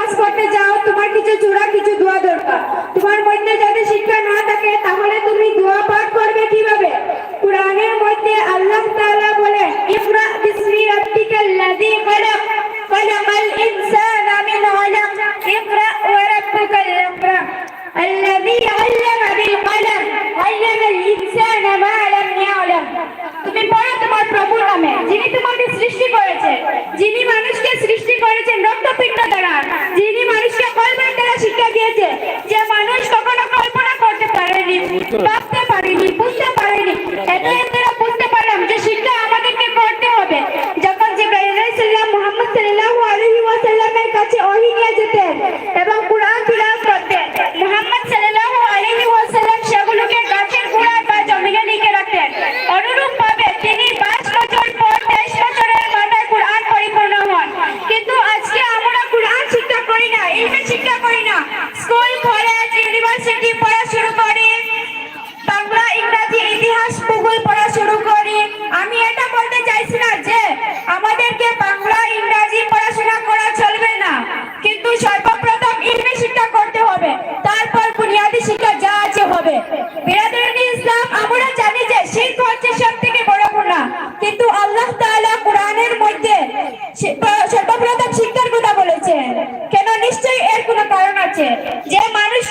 নামাজ পড়তে যাও তোমার কিছু চূড়া কিছু দোয়া দরকার তোমার মধ্যে যদি শিক্ষা না থাকে তাহলে তুমি দোয়া পাঠ করবে কিভাবে কোরআনের মধ্যে আল্লাহ তাআলা বলেন ইকরা বিসমি রাব্বিকাল্লাযী খলক খলাকাল ইনসানা মিন আলাক ইকরা ওয়া রাব্বুকাল আকরাম الذي علم بالقلم علم الإنسان ما لم يعلم যিনি মানুষকে সৃষ্টি করেছেন, রক্তপিণ্ড দ্বারা। যিনি মানুষকে কল্পনা দ্বারা শিক্ষা দিয়েছে যে মানুষ কখনো কল্পনা করতে পারেনি, ভাবতে পারেনি, বুঝতে পারেনি। বুঝতে পারলাম যে শিক্ষা আমাদেরকে করতে হবে। যখন যে মোহাম্মদ সাল্লাল্লাহু আলাইহি কাছে ওহী যেতেন এবং ইতিহাস ভূগোল পড়া শুরু করি। আমি এটা বলতে চাইছি না যে, আমাদেরকে বাংলা, ইংরাজি পড়াশোনা করা চলবে না। কিন্তু সর্বপ্রথম ইলমি শিক্ষা করতে হবে। তারপর বুনিয়াদী শিক্ষা যা আছে হবে। বিরাদরানি ইসলাম, আমরা জানি যে শিল্প হচ্ছে সব থেকে বড় গুণা কিন্তু আল্লাহ তাআলা কোরআনের মধ্যে সর্বপ্রথম শিক্ষার কথা বলেছেন। কেন? নিশ্চয়ই এর কোনো কারণ আছে। যে মানুষ